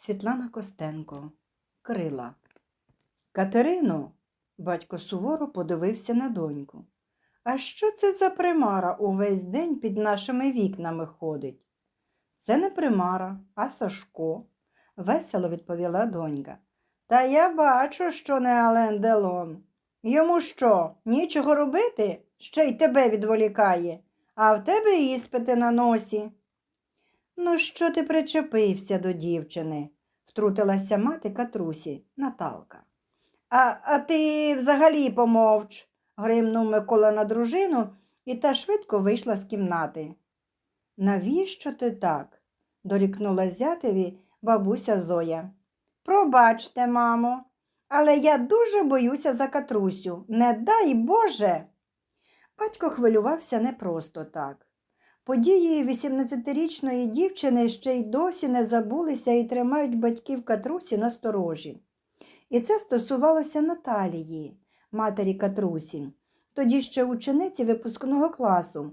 Світлана Костенко. Крила. Катерино, батько суворо подивився на доньку. А що це за примара увесь день під нашими вікнами ходить? Це не примара, а Сашко, весело відповіла донька. Та я бачу, що не Ален Делон. Йому що, нічого робити? Ще й тебе відволікає, а в тебе іспити на носі. Ну, що ти причепився до дівчини? втрутилася мати Катрусі Наталка. А, а ти взагалі помовч, гримнув Микола на дружину, і та швидко вийшла з кімнати. Навіщо ти так? дорікнула зятеві бабуся Зоя. Пробачте, мамо, але я дуже боюся за Катрусю. Не дай Боже. Батько хвилювався не просто так. Події 18-річної дівчини ще й досі не забулися і тримають батьків Катрусі на сторожі. І це стосувалося Наталії, матері Катрусі, тоді ще учениці випускного класу,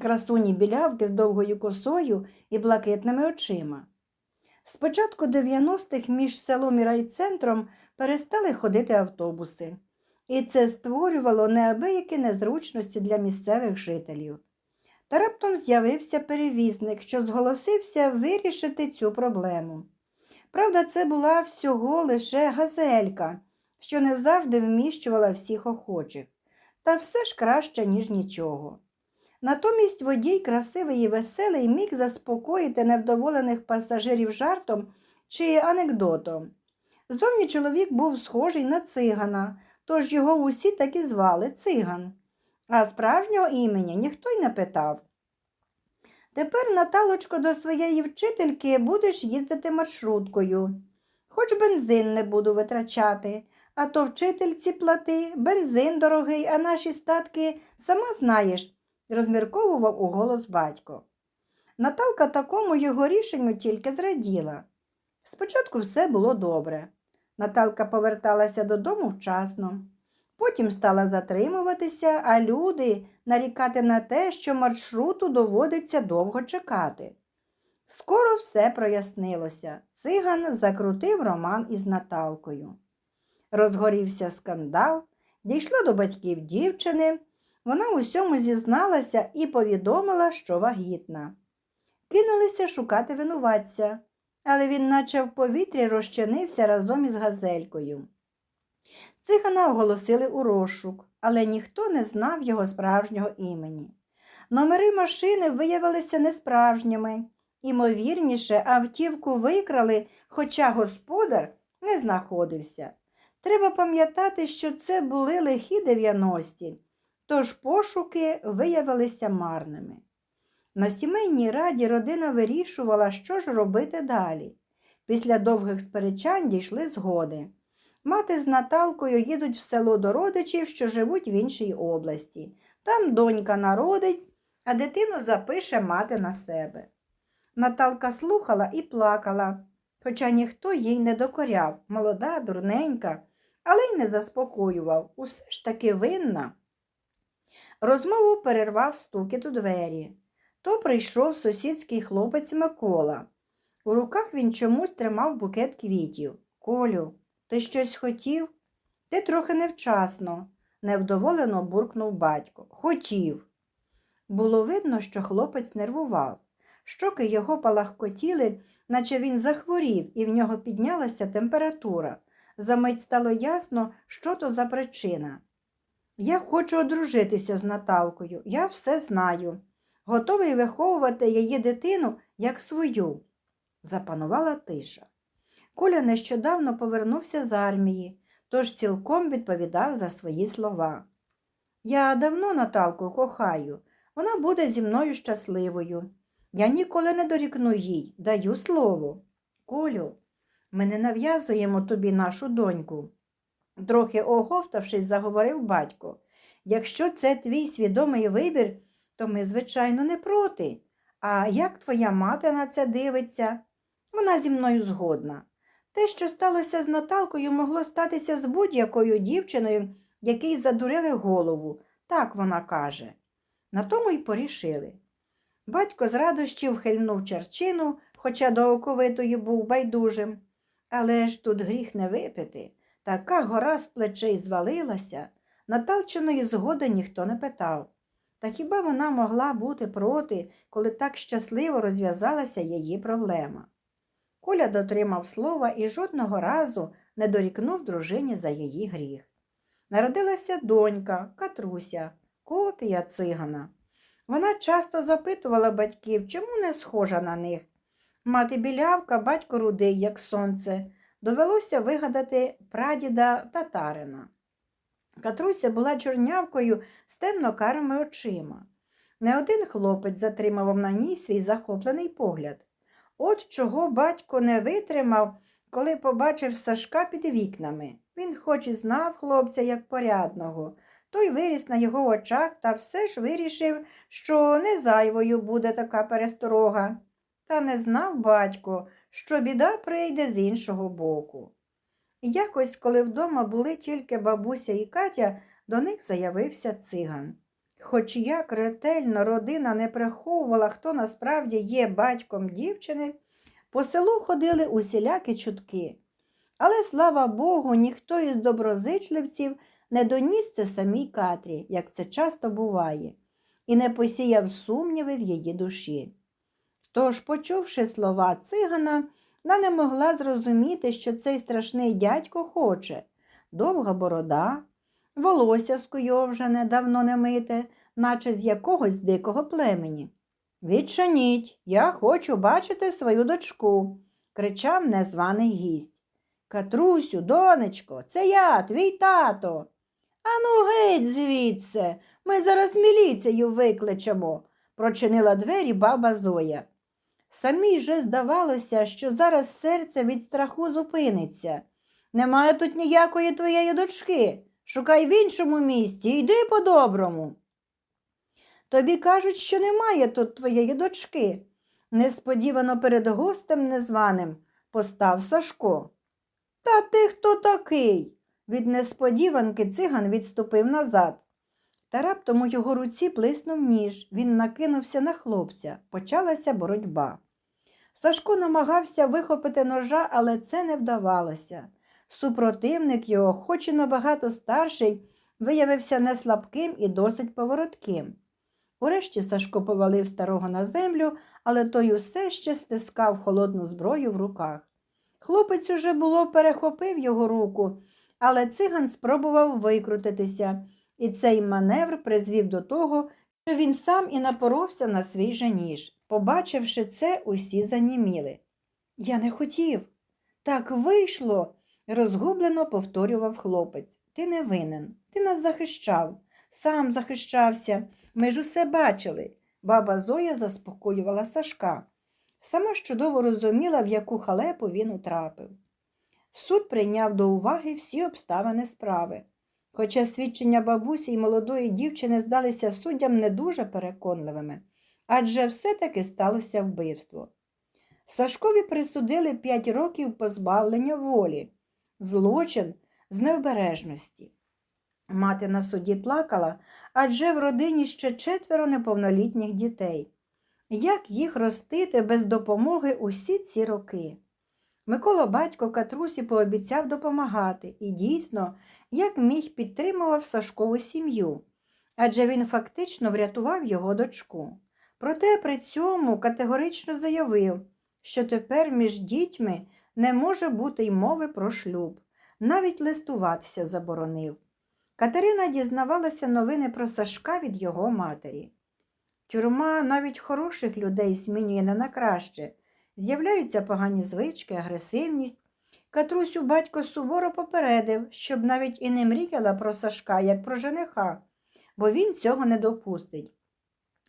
красуні білявки з довгою косою і блакитними очима. З початку 90-х між селом і райцентром перестали ходити автобуси, і це створювало неабиякі незручності для місцевих жителів. Та раптом з'явився перевізник, що зголосився вирішити цю проблему. Правда, це була всього лише газелька, що не завжди вміщувала всіх охочих, та все ж краще, ніж нічого. Натомість водій красивий і веселий міг заспокоїти невдоволених пасажирів жартом чи анекдотом. Зовні чоловік був схожий на цигана, тож його усі так і звали циган, а справжнього імені ніхто й не питав. Тепер, Наталочко, до своєї вчительки будеш їздити маршруткою. Хоч бензин не буду витрачати, а то вчительці плати, бензин дорогий, а наші статки сама знаєш, розмірковував у голос батько. Наталка такому його рішенню тільки зраділа. Спочатку все було добре. Наталка поверталася додому вчасно. Потім стала затримуватися, а люди нарікати на те, що маршруту доводиться довго чекати. Скоро все прояснилося. Циган закрутив роман із Наталкою. Розгорівся скандал, дійшло до батьків дівчини. Вона усьому зізналася і повідомила, що вагітна. Кинулися шукати винуватця, але він, наче в повітрі, розчинився разом із газелькою. Цигана оголосили у розшук, але ніхто не знав його справжнього імені. Номери машини виявилися несправжніми. Імовірніше, автівку викрали, хоча господар не знаходився. Треба пам'ятати, що це були лихі 90-ті, тож пошуки виявилися марними. На сімейній раді родина вирішувала, що ж робити далі. Після довгих сперечань дійшли згоди. Мати з Наталкою їдуть в село до родичів, що живуть в іншій області. Там донька народить, а дитину запише мати на себе. Наталка слухала і плакала, хоча ніхто їй не докоряв, молода, дурненька, але й не заспокоював, усе ж таки винна. Розмову перервав стукіт у двері. То прийшов сусідський хлопець Микола. У руках він чомусь тримав букет квітів. Колю, ти щось хотів? Ти трохи невчасно, невдоволено буркнув батько. Хотів. Було видно, що хлопець нервував. Щоки його палахкотіли, наче він захворів, і в нього піднялася температура. Замить стало ясно, що то за причина. Я хочу одружитися з Наталкою, я все знаю. Готовий виховувати її дитину як свою. Запанувала тиша. Коля нещодавно повернувся з армії, тож цілком відповідав за свої слова. Я давно Наталку кохаю, вона буде зі мною щасливою. Я ніколи не дорікну їй, даю слово. Колю, ми не нав'язуємо тобі нашу доньку. Трохи оговтавшись, заговорив батько. Якщо це твій свідомий вибір, то ми, звичайно, не проти. А як твоя мати на це дивиться? Вона зі мною згодна. Те, що сталося з Наталкою, могло статися з будь-якою дівчиною, якій задурили голову, так вона каже. На тому й порішили. Батько з радощів хильнув черчину, хоча до оковитої був байдужим. Але ж тут гріх не випити. Така гора з плечей звалилася, Наталчиної згоди ніхто не питав. Та хіба вона могла бути проти, коли так щасливо розв'язалася її проблема? Коля дотримав слова і жодного разу не дорікнув дружині за її гріх. Народилася донька, Катруся, копія цигана. Вона часто запитувала батьків, чому не схожа на них. Мати білявка, батько рудий, як сонце. Довелося вигадати прадіда татарина. Катруся була чорнявкою з темно-карими очима. Не один хлопець затримував на ній свій захоплений погляд. От чого батько не витримав, коли побачив Сашка під вікнами. Він хоч і знав хлопця як порядного, той виріс на його очах та все ж вирішив, що не зайвою буде така пересторога. Та не знав батько, що біда прийде з іншого боку. Якось, коли вдома були тільки бабуся і Катя, до них заявився циган. Хоч як ретельно родина не приховувала, хто насправді є батьком дівчини, по селу ходили усілякі чутки. Але, слава Богу, ніхто із доброзичливців не доніс це самій Катрі, як це часто буває, і не посіяв сумніви в її душі. Тож, почувши слова цигана, вона не могла зрозуміти, що цей страшний дядько хоче довга борода, волосся скуйовжене, давно не мите, наче з якогось дикого племені. Відчиніть, я хочу бачити свою дочку, кричав незваний гість. Катрусю, донечко, це я, твій тато. Ану, геть звідси, ми зараз міліцію викличемо, прочинила двері баба Зоя. Самій же здавалося, що зараз серце від страху зупиниться. Немає тут ніякої твоєї дочки. Шукай в іншому місті, йди по-доброму. Тобі кажуть, що немає тут твоєї дочки. Несподівано перед гостем незваним постав Сашко. Та ти хто такий? Від несподіванки циган відступив назад. Та раптом у його руці блиснув ніж. Він накинувся на хлопця. Почалася боротьба. Сашко намагався вихопити ножа, але це не вдавалося. Супротивник його, хоч і набагато старший, виявився не слабким і досить поворотким. Урешті Сашко повалив старого на землю, але той усе ще стискав холодну зброю в руках. Хлопець уже було перехопив його руку, але циган спробував викрутитися, і цей маневр призвів до того, що він сам і напоровся на свій же ніж. Побачивши це, усі заніміли. Я не хотів. Так вийшло, розгублено повторював хлопець. Ти не винен, ти нас захищав, сам захищався. Ми ж усе бачили. Баба Зоя заспокоювала Сашка. Сама ж чудово розуміла, в яку халепу він утрапив. Суд прийняв до уваги всі обставини справи. Хоча свідчення бабусі й молодої дівчини здалися суддям не дуже переконливими, адже все-таки сталося вбивство. Сашкові присудили п'ять років позбавлення волі, злочин з необережності. Мати на суді плакала, адже в родині ще четверо неповнолітніх дітей. Як їх ростити без допомоги усі ці роки? Микола батько Катрусі пообіцяв допомагати і дійсно, як міг підтримував Сашкову сім'ю, адже він фактично врятував його дочку. Проте при цьому категорично заявив, що тепер між дітьми не може бути й мови про шлюб, навіть листуватися заборонив. Катерина дізнавалася новини про Сашка від його матері. Тюрма навіть хороших людей змінює не на краще. З'являються погані звички, агресивність. Катрусю батько суворо попередив, щоб навіть і не мріяла про Сашка, як про жениха, бо він цього не допустить.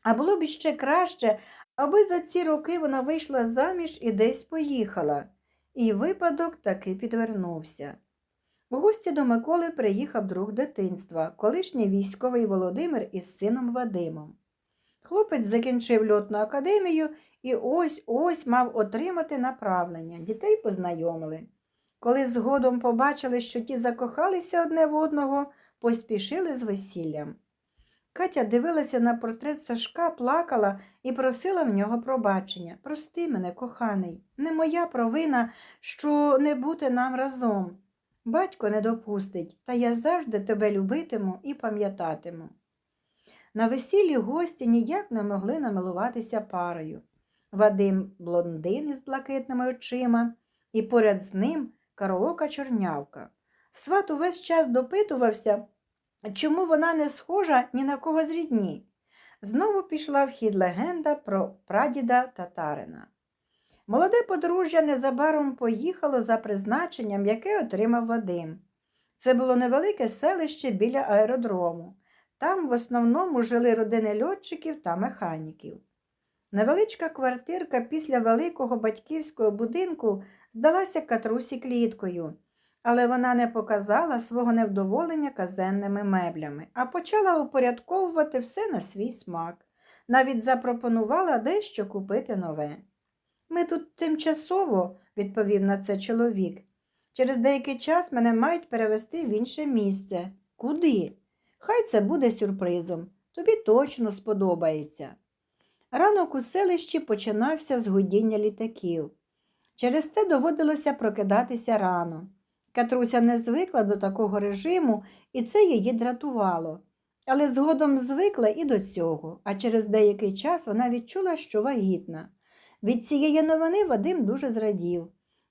А було б іще краще, аби за ці роки вона вийшла заміж і десь поїхала. І випадок таки підвернувся. У гості до Миколи приїхав друг дитинства, колишній військовий Володимир із сином Вадимом. Хлопець закінчив льотну академію і ось ось мав отримати направлення. Дітей познайомили. Коли згодом побачили, що ті закохалися одне в одного, поспішили з весіллям. Катя дивилася на портрет Сашка, плакала і просила в нього пробачення. Прости мене, коханий, не моя провина, що не бути нам разом. Батько не допустить, та я завжди тебе любитиму і пам'ятатиму. На весіллі гості ніяк не могли намилуватися парою. Вадим блондин із блакитними очима, і поряд з ним караока чорнявка. Сват увесь час допитувався, чому вона не схожа ні на кого з рідні. Знову пішла в хід легенда про прадіда татарина. Молоде подружжя незабаром поїхало за призначенням, яке отримав Вадим. Це було невелике селище біля аеродрому. Там в основному жили родини льотчиків та механіків. Невеличка квартирка після великого батьківського будинку здалася катрусі кліткою, але вона не показала свого невдоволення казенними меблями, а почала упорядковувати все на свій смак. Навіть запропонувала дещо купити нове. Ми тут тимчасово, відповів на це чоловік. Через деякий час мене мають перевести в інше місце. Куди? Хай це буде сюрпризом. Тобі точно сподобається. Ранок у селищі починався з гудіння літаків. Через це доводилося прокидатися рано. Катруся не звикла до такого режиму, і це її дратувало. Але згодом звикла і до цього, а через деякий час вона відчула, що вагітна. Від цієї новини Вадим дуже зрадів.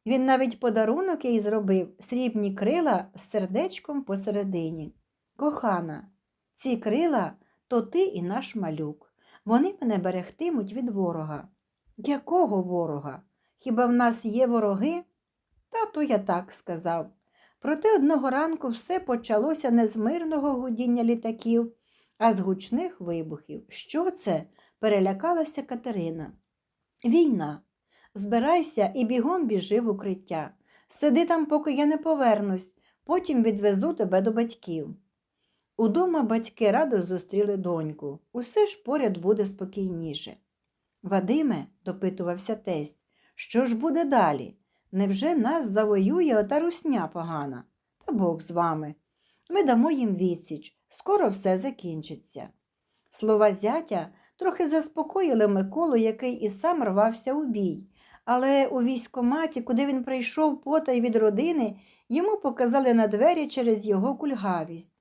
Він навіть подарунок їй зробив срібні крила з сердечком посередині. Кохана, ці крила то ти і наш малюк. Вони мене берегтимуть від ворога. Якого ворога? Хіба в нас є вороги? Та то я так сказав. Проте одного ранку все почалося не з мирного гудіння літаків, а з гучних вибухів. Що це? перелякалася Катерина. Війна. Збирайся і бігом біжи в укриття. Сиди там, поки я не повернусь, потім відвезу тебе до батьків. Удома батьки радо зустріли доньку. Усе ж поряд буде спокійніше. Вадиме, допитувався тесть, що ж буде далі? Невже нас завоює ота русня погана? Та Бог з вами. Ми дамо їм відсіч, скоро все закінчиться. Слова зятя трохи заспокоїли Миколу, який і сам рвався у бій. Але у військоматі, куди він прийшов потай від родини, йому показали на двері через його кульгавість.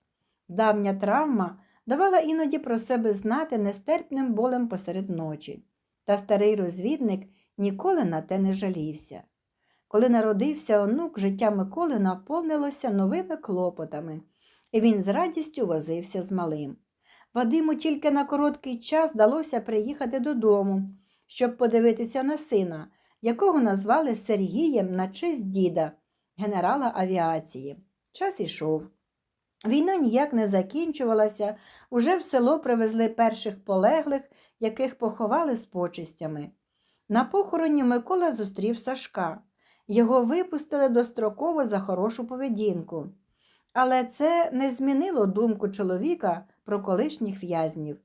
Давня травма давала іноді про себе знати нестерпним болем посеред ночі, та старий розвідник ніколи на те не жалівся. Коли народився онук, життя Миколи наповнилося новими клопотами, і він з радістю возився з малим. Вадиму тільки на короткий час вдалося приїхати додому, щоб подивитися на сина, якого назвали Сергієм на честь діда, генерала авіації. Час ішов. Війна ніяк не закінчувалася, уже в село привезли перших полеглих, яких поховали з почистями. На похороні Микола зустрів Сашка. Його випустили достроково за хорошу поведінку. Але це не змінило думку чоловіка про колишніх в'язнів.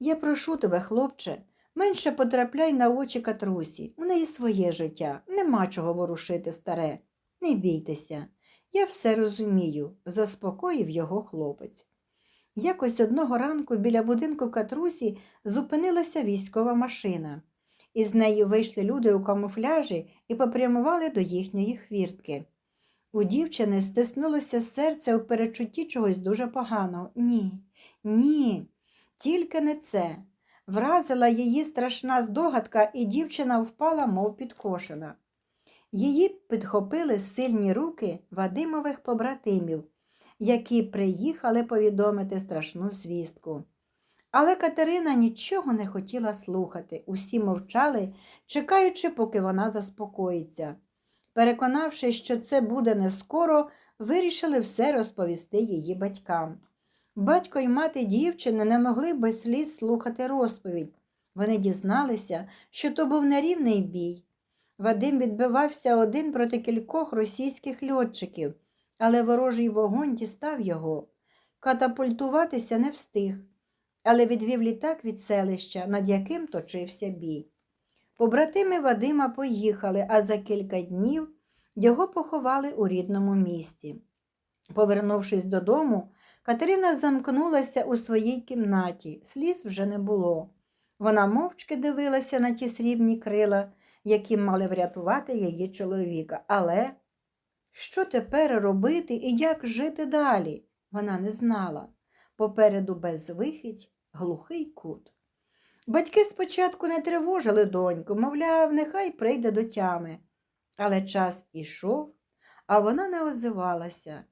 Я прошу тебе, хлопче, менше потрапляй на очі катрусі. У неї своє життя, нема чого ворушити старе. Не бійтеся. Я все розумію, заспокоїв його хлопець. Якось одного ранку біля будинку катрусі зупинилася військова машина. Із нею вийшли люди у камуфляжі і попрямували до їхньої хвіртки. У дівчини стиснулося серце у перечутті чогось дуже поганого. Ні, ні, тільки не це. Вразила її страшна здогадка, і дівчина впала, мов підкошена. Її підхопили сильні руки Вадимових побратимів, які приїхали повідомити страшну звістку. Але Катерина нічого не хотіла слухати, усі мовчали, чекаючи, поки вона заспокоїться. Переконавшись, що це буде не скоро, вирішили все розповісти її батькам. Батько й мати дівчини не могли без сліз слухати розповідь. Вони дізналися, що то був нерівний бій. Вадим відбивався один проти кількох російських льотчиків, але ворожий вогонь дістав його. Катапультуватися не встиг, але відвів літак від селища, над яким точився бій. Побратими Вадима поїхали, а за кілька днів його поховали у рідному місті. Повернувшись додому, Катерина замкнулася у своїй кімнаті, сліз вже не було. Вона мовчки дивилася на ті срібні крила, які мали врятувати її чоловіка. Але що тепер робити і як жити далі? Вона не знала. Попереду безвихідь, глухий кут. Батьки спочатку не тривожили доньку, мовляв, нехай прийде до тями. Але час ішов, а вона не озивалася.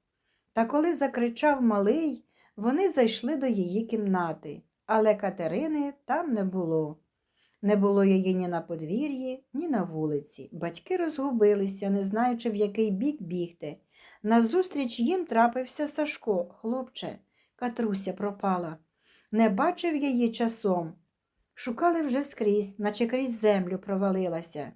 Та коли закричав малий, вони зайшли до її кімнати, але Катерини там не було. Не було її ні на подвір'ї, ні на вулиці. Батьки розгубилися, не знаючи, в який бік бігти. Назустріч їм трапився Сашко, хлопче, Катруся пропала. Не бачив її часом. Шукали вже скрізь, наче крізь землю провалилася.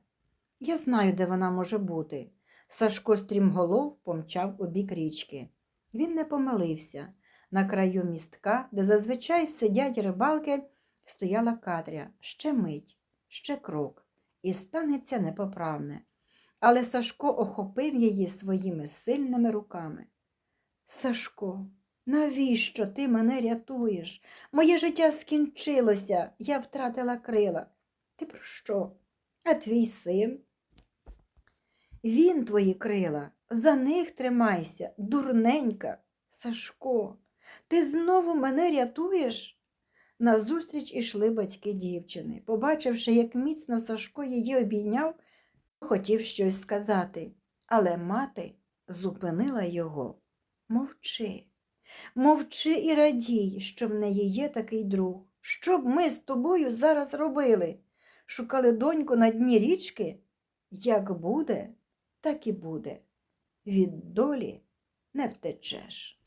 Я знаю, де вона може бути. Сашко стрімголов помчав у бік річки. Він не помилився. На краю містка, де зазвичай сидять рибалки, стояла Катря. Ще мить, ще крок, і станеться непоправне. Але Сашко охопив її своїми сильними руками. Сашко, навіщо ти мене рятуєш? Моє життя скінчилося, я втратила крила. Ти про що? А твій син? Він твої крила, за них тримайся, дурненька. Сашко, ти знову мене рятуєш? Назустріч ішли батьки дівчини. Побачивши, як міцно Сашко її обійняв, хотів щось сказати, але мати зупинила його. Мовчи, мовчи і радій, що в неї є такий друг. Що б ми з тобою зараз робили? Шукали доньку на дні річки? Як буде, так і буде. Від долі не втечеш.